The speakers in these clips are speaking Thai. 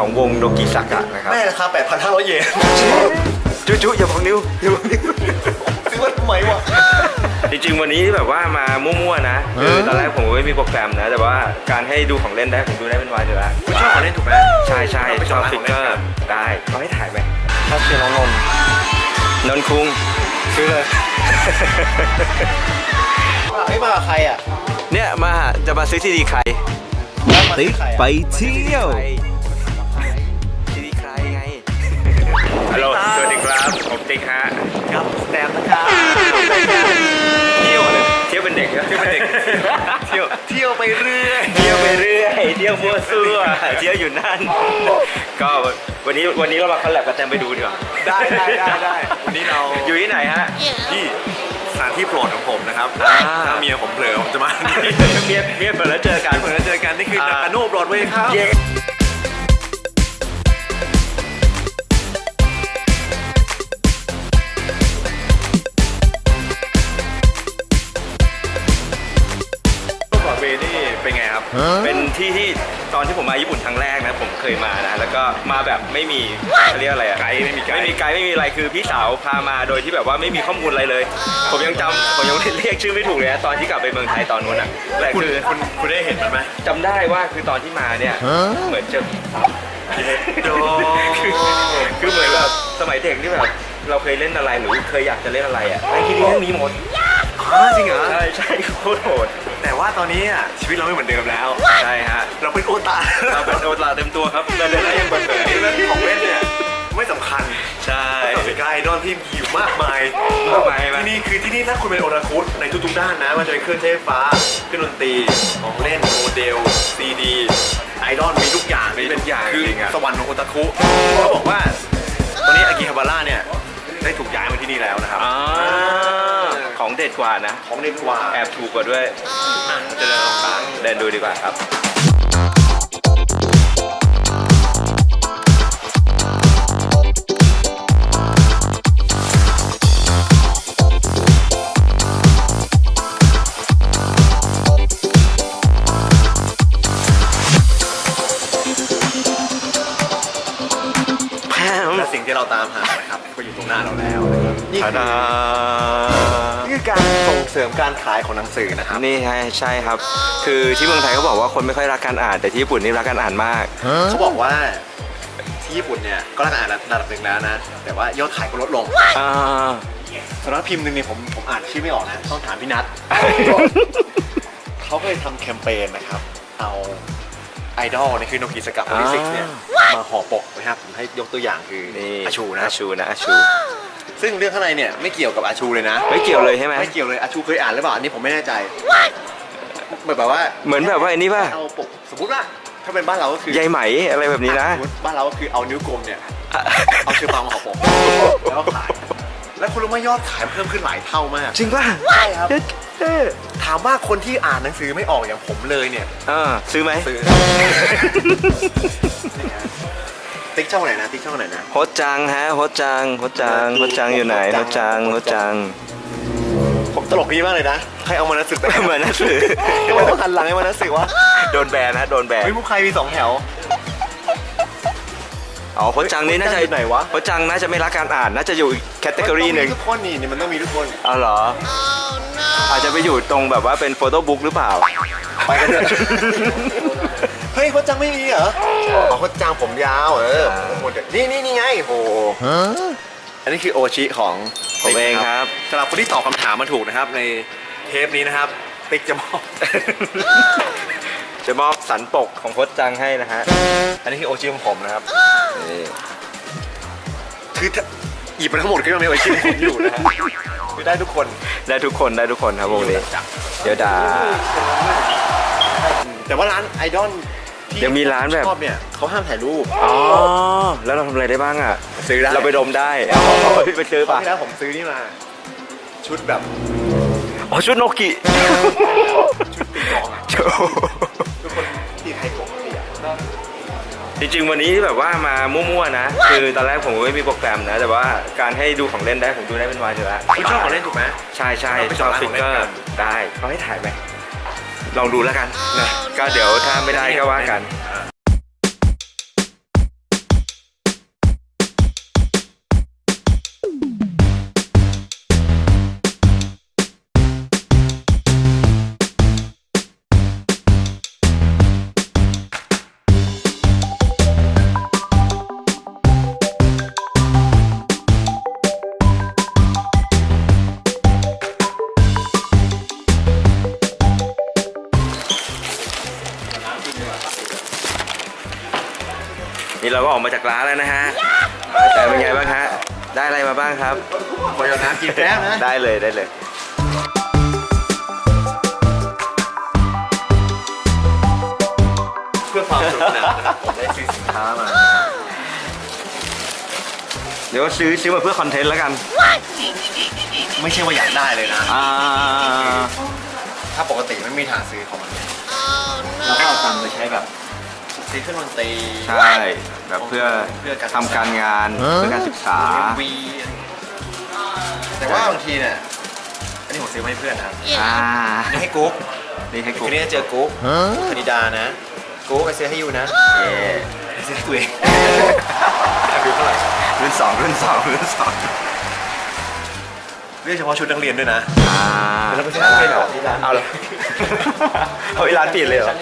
ของวงโดกิสากะนะครับแม่ราคา8,500 เยนจุจุอย่าบอกนิ้วอย่าบอกนิ้วซื้อมาทำไมวะจริงๆวันนี้แบบว่ามามั่วๆนะคือตอนแรกผมก็ไม่มีโปรแกรมนะ แต่ว่าการให้ดูของเล่นได้ผมดูได้เป็นวันอยู่แล้วคุณชอบของเล่นถูกไหมใช่ใช่ไปชอบร้านฟิขกงเกล่อนนร์ได้เขาให้ถ่ายไหมชอบเชียร์น้องนนท์นนท์คุงซื้อเลยไม่มากับใครอะ เนี่ยมาจะมาซื้อซีดีใครติ๊กไปเที่ยว ฮัลโหล สวัสดีครับ ผมติ๊กฮะ ครับแซมนะครับเที่ยวเลยเที่ยวเป็นเด็กเที่ยวเป็นเด็ก เที่ยว เที่ยวไปเรื่อย เที่ยวไปเรื่อย เที่ยวมั่วซั่ว เที่ยวอยู่นั่น ก็วันนี้วันนี้เรามาคอลแลบกันแตมไปดูดีกว่า ได้ได้ได้ได้วันนี้เราอยู่ที่ไหนฮะ ที่สถานที่โปรดของผมนะครับอ่าถ้าเมียผมเผลอผมจะมาที่เมียเมียเปิดแล้วเจอกันเผลอเจอกันนี่คืออ่านากาโน่บรอดเวย์ครับเย้บ เป็นไงครับเป็นที่ที่ตอนที่ผมมาญี่ปุ่นครั้งแรกนะผมเคยมานะแล้วก็มาแบบไม่มีเขาเรียกอะไรอะไกด์ไม่มีไกด์ไม่มีไกด์ไม่มีอะไรคือพี่สาวพามาโดยที่แบบว่าไม่มีข้อมูลอะไรเลย ผมยังจำผมยังเรียกชื่อไม่ถูกเลยนะตอนที่กลับไปเมืองไทยตอนนู้นอะแต่คุณคือคุณคุณได้เห็นมันไหมจำได้ว่าคือตอนที่มาเนี่ยเหมือนเจอโด คือคือเหมือนแบบสมัยเด็กที่แบบเราเคยเล่นอะไรหรือเคยอยากจะเล่นอะไรอะไอ้ที่นี่เรื่องนี้หมดอ้าวจริงเหรอใช่ใช่โคตรโหด แต่ว่าตอนนี้อะชีวิตเราไม่เหมือนเดิมแล้ว ใช่ฮะเราเป็นโอตาเราเป็นโอตลาเต็มตัวครับเดินเดินได้ยังเปิดเผยหน้าที่ของเล่นเนี่ยไม่สำคัญใช่ต่อไปกายดอนที่มีอยู่มากมายมากมายไหมที่นี่คือที่นี่ถ้าคุณเป็นโอราคุในทุกๆด้านนะไมันจะเป็นเครื่องใช้ไฟฟ้าเครื่องดนตรีของเล่นโมเดลซีดีไอดอลมีทุกอย่างมีทุกอย่างคือจริงอะสวรรค์ของโอตาคุเขาบอกว่าตอนนี้อากิฮาบาร่าเนี่ยได้ถูกย้ายมาที่นี่แล้วนะครับอ่าของเด็ดกว่านะ ของเด็ดกว่า แอบถูกกว่าด้วยอะ จะเดินลองตามเดินดูดีกว่าครับแพมและสิ่งที่เราตามหานะครับก็อยู่ตรงหน้าเราแล้วนะครับ นี่ทาคือดานี่ คือการส่งเสริมการขายของหนังสือนะครับ นี่ใช่ใช่ครับ คือที่เมืองไทยเขาบอกว่าคนไม่ค่อยรักการอ่านแต่ที่ญี่ปุ่นนี่รักการอ่านมาก เขาบอกว่าที่ญี่ปุ่นเนี่ยก็รักอ่านระดับหนึ่งแล้วนะ แต่ว่ายอดขายก็ลดลงอ่าสำนักพิมพ์หนึ่งเนี่ยผมผมอ่านชื่อไม่ออกนะต้องถามพี่นัทเขาก็เลยทำแคมเปญนะครับ เอาไอดอลนี่คือโนกิสกับโอนิซิกเนี่ยมาห่อปกนะครับผมให้ยกตัวอย่างคือนี่อาชูนะอาชูนะอาชู ซึ่งเรื่องข้างในเนี่ยไม่เกี่ยวกับอาชูเลยนะ ไม่เกี่ยวเลยใช่ไหมไม่เกี่ยวเลยอาชูเคยอ่านหรือเปล่าอันนี้ผมไม่แน่ใจเหมือนแบบว่าเหมือนแบบว่าอันนี้ป่ะเอาปกสมมติว่าถ้าเป็นบ้านเราก็คือใยไหมอะไรแบบนี้นะสมมุติบ้านเราก็คือเอานิ้วกลมเนี่ยเอาเชือกฟางมาห่อปกแล้วก็ขายแล้วคุณรู้ไหมยอดขายเพิ่มขึ้นหลายเท่ามาก จริงป่ะใช่ครับเอ๊ะถามว่าคนที่อ่านหนังสือไม่ออกอย่างผมเลยเนี่ยอ่าซื้อไหมซื้อ ติ๊กช่องไหนนะติ๊กช่องไหนนะ โฮจังฮะโฮจังโฮจังโฮจังอยู่ไหนโฮจังโฮจังผมตลกดีมากเลยนะ ใครเอามานัสึกไปเหมือนหนังสือทำไมต้องหันหลังให้มานัสึกวะโดนแบนฮะโดนแบนเฮ้ยมุกใครมีสองแถว อ๋อโฮจังนี่น่าจะโฮจังอยู่ไหนวะ โฮจังน่าจะไม่รักการอ่านน่าจะอยู่อีกแคตตากรีหนึ่งมัต้องมีทุกคนนี่นี่มันต้องมีทุกคนเอาเหรอ อาจจะไปอยู่ตรงแบบว่าเป็นโฟโต้บุ๊กหรือเปล่า ไปกันเถอะเฮ้ยโคชจังไม่มีเหรออ๋อโคชจังผมยาวเออผมหมดเลยนี่นี่นี่ไงโอ้โหอันนี้คือโอชิของผมเองครับสำหรับคนที่ตอบคำถามมาถูกนะครับในเทปนี้นะครับ ติ๊กจะมอบจะมอบสันปกของโฮจังให้นะฮะ อันนี้คือโอชิของผมนะครับนี่คือถ้าหยิบมาทั้งหมดก็ยังมีโอชิของผมอยู่นะฮะคือได้ทุกคน ได้ทุกคนได้ทุกคนครับวงนี้เดี๋ยวด่าแต่ว่าร้านไอดอล ที่ยังมีร้านแบบ ชอบเนี่ยเขาห้ามถ่ายรูปอ๋อ แล้วเราทำอะไรได้บ้างอะ ซื้อได้เราไปดมได้อ๋อไปซื้อคราวปะที่แล้วผมซื้อนี่มา ชุดแบบอ๋อชุดโนกิชุดตีกลองอะทุกคนที่ใครปกติอะจริงๆวันนี้แบบว่ามามั่วๆนะ คือตอนแรกผมก็ไม่มีโปรแกรมนะ แต่ว่าการให้ดูของเล่นได้ผมดูได้เป็นวันอยู่แล้วคุณชอบของเล่นถูกไหม ใช่ใช่ไปชอบร้านฟิขกองเล่เกนอกัร์นได้เขาให้ถ่ายไหม ลองดูแล้วกันนะก็เดี๋ยวถ้าไม่ได้ก็ว่ากัน มาจากร้านแล้วนะฮะแต่เป็นไงบ้างฮะได้อะไรมาบ้างครับขอเอาน้ำกินแป๊บนะได้เลยได้เลยเพื่อความสนุกสนานนะครับผมได้ซื้อสินค้ามาเดี๋ยวซื้อซื้อมาเพื่อคอนเทนต์แล้วกัน ไม่ใช่ว่าอยากได้เลยนะอ่าถ้าปกติไม่มีทางซื้อของมันเราก็เอาตังค์ไปใช้แบบซื้อเครื่องดนตรีใช่ แบบเพื่อเพื่อการทำการงานเพื่อการศึกษา วีแต่ว่าบางทีเนี่ยอันนี้ผมซื้อมาให้เพื่อนนะครับอ่า อันนี้ให้กุ๊กนี่ให้กู คืนนี้จะเจอกุ๊กธนิดานะกุ๊กไอซื้อให้ยูนะเย่ไอซื้อให้ตัวเองดูเท่าไหร่รุ่นสองรุ่นสองรุ่นสองเรียกเฉพาะชุดนักเรียนด้วยนะอ่าแล้วไปซื้อให้เหรอที่ร้านเอาเลยเอาที่ร้านปิดเลยเหรออ่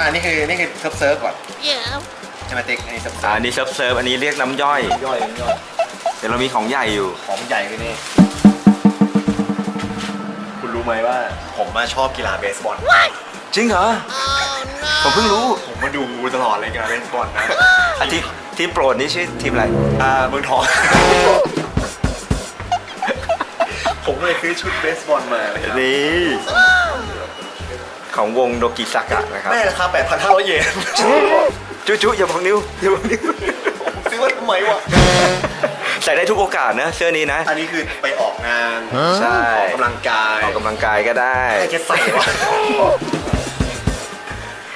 านี่คือนี่คือเซิร์ฟเซิร์ฟก่อน Yeah. ใช่ไหมติ๊กอันนี้เซิร์ฟอ่าเซิร์ฟอันนี้เซิร์ฟเซิร์ฟอันนี้เรียกน้ำย่อย ย่อยย่อยเดี๋ยวเรามีของใหญ่อยู่ ของใหญ่คือนี่ คุณรู้ไหมว่าผมมาชอบกีฬาเบสบอล จริงเหรอ Oh ผม no. เพิ่งรู้ผมมาดูตลอดเลยกีฬาเบสบอลนะอาทีมทีมโปรดนี่ชื่อทีมอะไร อ่าเมืองทอง ผมเลยซื้อชุดเบสบอลมาเลยครับนี่ ของวงโดกิซากะนะครับแม่ราคา8,500 เยนจุ๊จุ๊อย่าบอกนิ้วอย่าบอกนิ้วผมซื้อมาทำไมวะใส่ได้ทุกโอกาสนะเสื้อนี้นะ อันนี้คือไปออกงานใช่ออกกำลังกายออกกำลังกายก็ได้ใครจะใส่วะ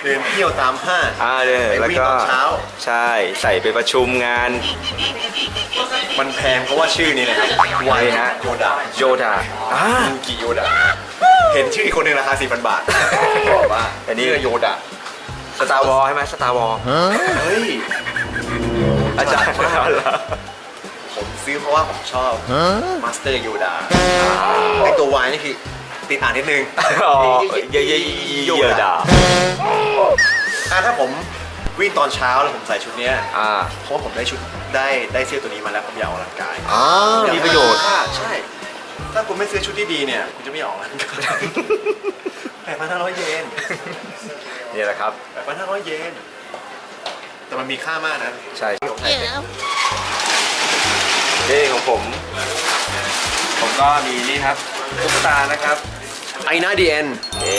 เดินเที่ยวตามห้างอ่าเด้อไปแล้ววิ่งก็ตอนเช้า ใช่ใส่ไปประชุมงาน มันแพงเพราะว่าชื่อนี้นะครับไว้ฮะโยดาโยดาอ่ายูกิโยดา เห็นชื่ออีกคนหนึ่งราคา 4,000 บาทบอกว่าอันนี้ เสื้อโยดาสตาร์วอลใช่ไหมสตาร์วอลเฮ้ยอาจารย์ฉลาดมากผมซื้อเพราะว่าผมชอบมาสเตอร์โยดาไอตัววายนี่คือติดอ่านนิดนึงอ๋อเยเยโยดาอะถ้าผมวิ่งตอนเช้าแล้วผมใส่ชุดเนี้ยอ่าเพราะว่าผมได้ชุดได้ได้เสื้อตัวนี้มาแล้วผมอยากออกกำลังกายอ๋อมีประโยชน์ค่าใช่ ถ้าคุณไม่ซื้อชุดที่ดีเนี่ย คุณจะไม่ออกกำลังกายแปดพันห้าร้อยเยนนี่แหละครับ แปดพันห้าร้อยเยน แต่มันมีค่ามากนะ ใช่ Yeah. นี่ของผม ผมก็มีนี่ครับตุ๊กตานะครับไอนาดีเอ็นเอ๊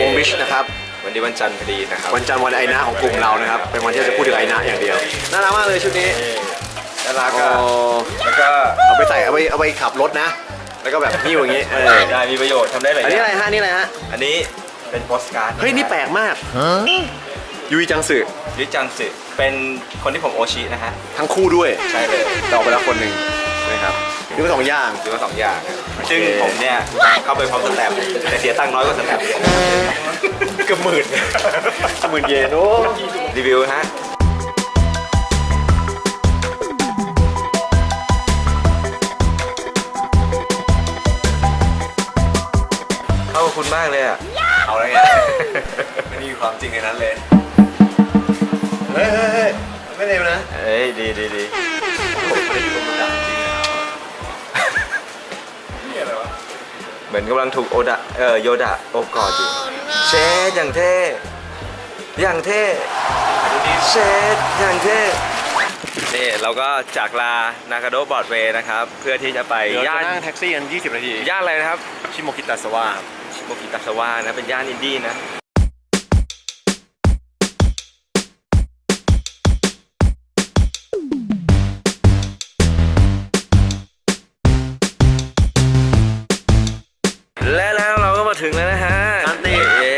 วงบิชนะครับวันนี้วันจันทร์พอดีนะครับ วันจันทร์วันไอนาของกลุ่มเรานะครับ เป็นวันที่เราจะพูดถึงไอนาอย่างเดียว น่ารักมากเลยชุดนี้แล้วเราก็ก็แล้วก็เอาไปใส่เอาไปเอาไปขับรถนะ แล้วก็แบบหิ้วอย่างงี้เออได้มีประโยชน์ทำได้หลายอันนี้ออะไรย่างฮะอันนี่อะไรฮะอันนี้เป็นโปสการ์ดเฮ้ยนี่แปลกมากยูอิจังสึลิจังสึเป็นคนที่ผมโอชินะฮะทั้งคู่ด้วยใช่เลยแต่ออกไปแล้วคนหนึ่งนะครับนี่ก็สองอย่างซื้อมาสองอย่างนะซึ่งผมเนี่ยเข้าไปพร้อมสแตมป์แต่เสียตังค์น้อยกว่าสแตมป์เกือบหมื่น หมื่นเยนโอ้รีวิวฮะ กับคุณมากเลยอะ เอาแล้วไง ไม่มีความจริงในนั้นเลย เฮ้ยเฮ้ยเฮ้ยไม่เร็วนะเอ้ยดีดีดีผมไม่ได้อยู่บนบนดาดจริงนะนี่อะไรวะเหมือนกำลังถูกโอดะเออโยดะโอบกอดอยู่ Oh เช no. ดอย่างเท่ อย่างเท่เชดอย่างเท่ นี่เราก็จากลานากาโดบอร์ดเวย์นะครับ เพื่อที่จะไปเดี๋ยวย่าจะนนั่งแท็กซี่กัน 20 นาทีย่านอะไรนะครับ ชิโมกิตาสวะครับชิ โมกิตาสวานะ เป็นย่านอินดี้นะและแล้วเราก็มาถึงแล้วนะฮะงานติดเย้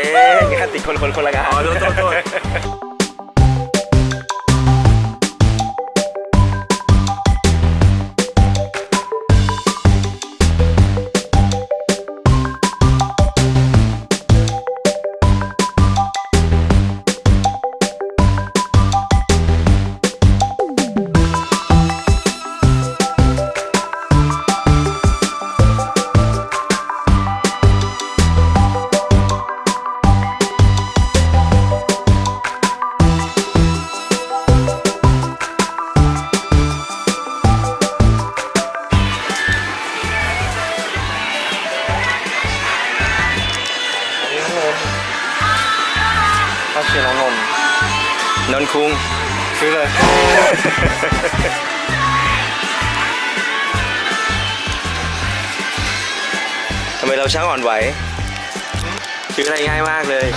งานติดคนคนคนละงานอ๋อโทษโทษ ซื้อเลย ทำไมเราช่างอ่อนไหวชื่ออะไรง่ายมากเลย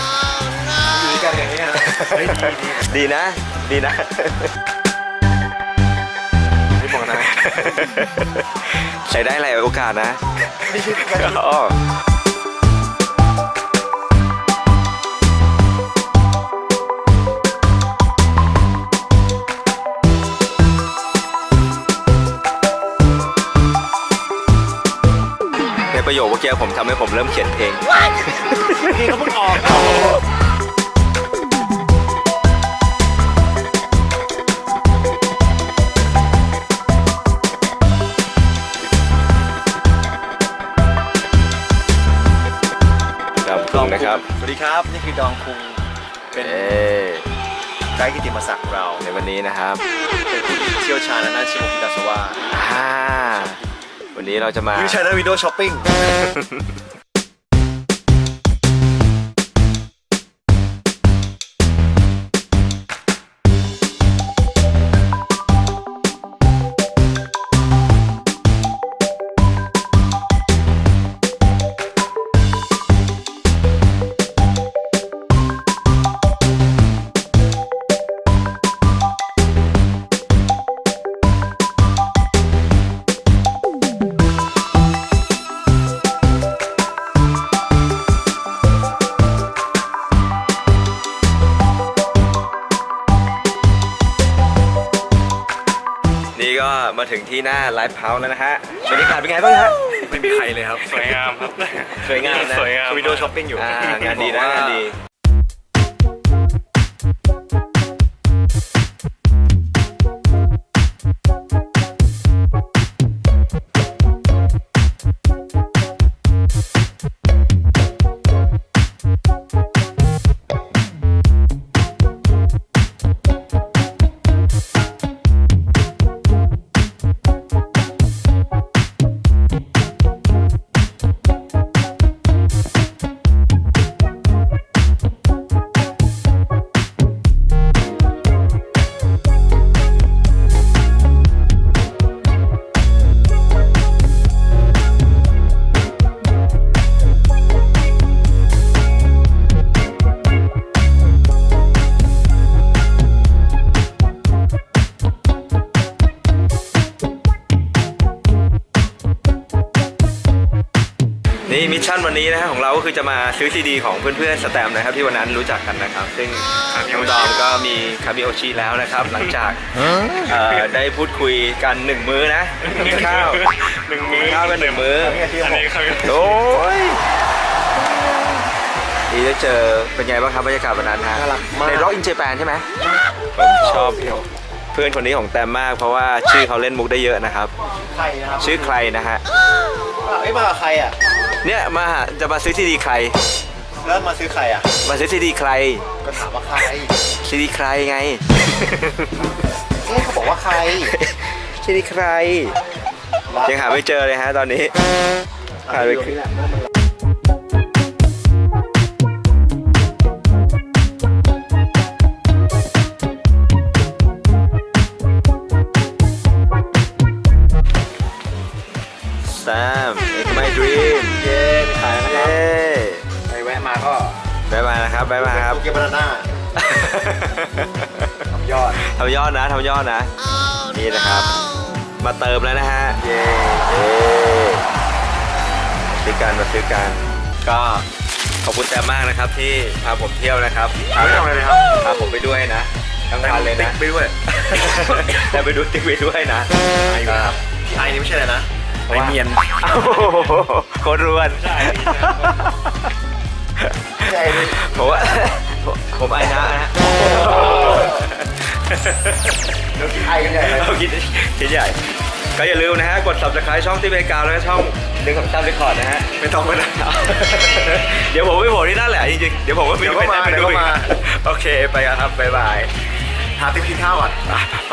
อยู่ด้วยกันอย่างนี้นะเฮ้ยดีดีดีนะ ดีนะไม่บอกนะใช้ได้หลายโอกาสนะ ไม่ใช่ กันอ๋อในประโยคเมื่อกี้ผมทำให้ผมเริ่มเขียนเพลง นี่เขาเพิ่งออกครับคุณนะครับ สวัสดีครับ นี่คือดองคุงเป็นเอ้ยไกด์กิติมศักดิ์ของเราในวันนี้นะครับเป็นผู้ที่เชี่ยวชาญในด้านชิมพิตาสวาอ่า วันนี้เราจะมายูชาแนลวิดีโอช้อปปิ้ง ถึงที่หน้าไลฟ์เฮาส์แล้วนะฮะบรรยากาศเป็นไงบ้างฮะ ไม่มีใครเลยครับ สวยงามครับ สวยงามนะ สวยงามวิดีโอช้อปปิ้งอยู่ อ่างานดีนะงานดี นี่มิชชั่นวันนี้นะฮะของเราก็คือจะมาซื้อซีดีของเพื่อนๆสแตมป์นะครับ ที่วันนั้นรู้จักกันนะครับ ซึ่งน้องดอมก็มีคามิโอชิแล้วนะครับ หลังจากเอ่อได้พูดคุยกันหนึ่งมื้อนะกินข้าวหนึ่งมื้อกินข้าวกันหนึ่งมื้ออันนี้ครับโอ้ยดีได้เจอเป็นไงบ้างครับบรรยากาศวันนั้นฮะน่ารักมากในร็อกอินเจแปนใช่ไหมผมชอบเพื่อนคนนี้ของแตมมาก เพราะว่าชื่อเขาเล่นมุกได้เยอะนะครับ ใครนะครับชื่อใครนะฮะไอ้ยมากับใครอะ เนี่ยมาหาจะมาซื้อซีดีใคร แล้วมาซื้อใครอะ มาซื้อซีดีใครก็ถามว่าใครซีดีใครไง เอ๊ะเขาบอกว่าใครซีดีใคร ยังหาไม่เจอเลยฮะตอนนี้ หาไม่ขึ้น แซม It's my dream เย้ไปขายแล้วนะครับเย้ไปแวะมาก็บายบายนะครับบายบายครับโอเคบานาน่าทำยอด ทำยอดนะทำยอดนะ นี่นะครับ มาเติมแล้วนะฮะ เย้เย้ซื้อกันมาซื้อกันก็ขอบคุณแต้มมากนะครับ ที่พาผมเที่ยวนะครับพาไม่ผทำมอะไรเลยครับ พาผมไปด้วยนะทั้งวันเลยนะ ไปด้วย แต่ไปดูติ๊กไปด้วยนะ ไออยู่นะครับที่ไอนี่ไม่ใช่เลยนะ ไอเมียน โอ้โหโคตรรวนใช่เลยผมว่าผมผมไอ้นะฮะเดี๋ยวกินไอกันใหญ่เลย เราคิดคิดใหญ่ ก็อย่าลืมนะฮะ กด subscribe ช่องที่เมกาแล้วก็ช่องดึงคำตามเรคคอร์ดนะฮะ ไม่ต้องไม่ต้องเดี๋ยวผมไปโผล่ที่นั่นแหละจริงๆ เดี๋ยวผมก็ไม่เดี๋ยวก็มาไปไหนเดี๋ยวก็มาโอเค ไปกันครับ บ๊ายบาย หาติ๊กกินข้าวก่อน ไปไปไป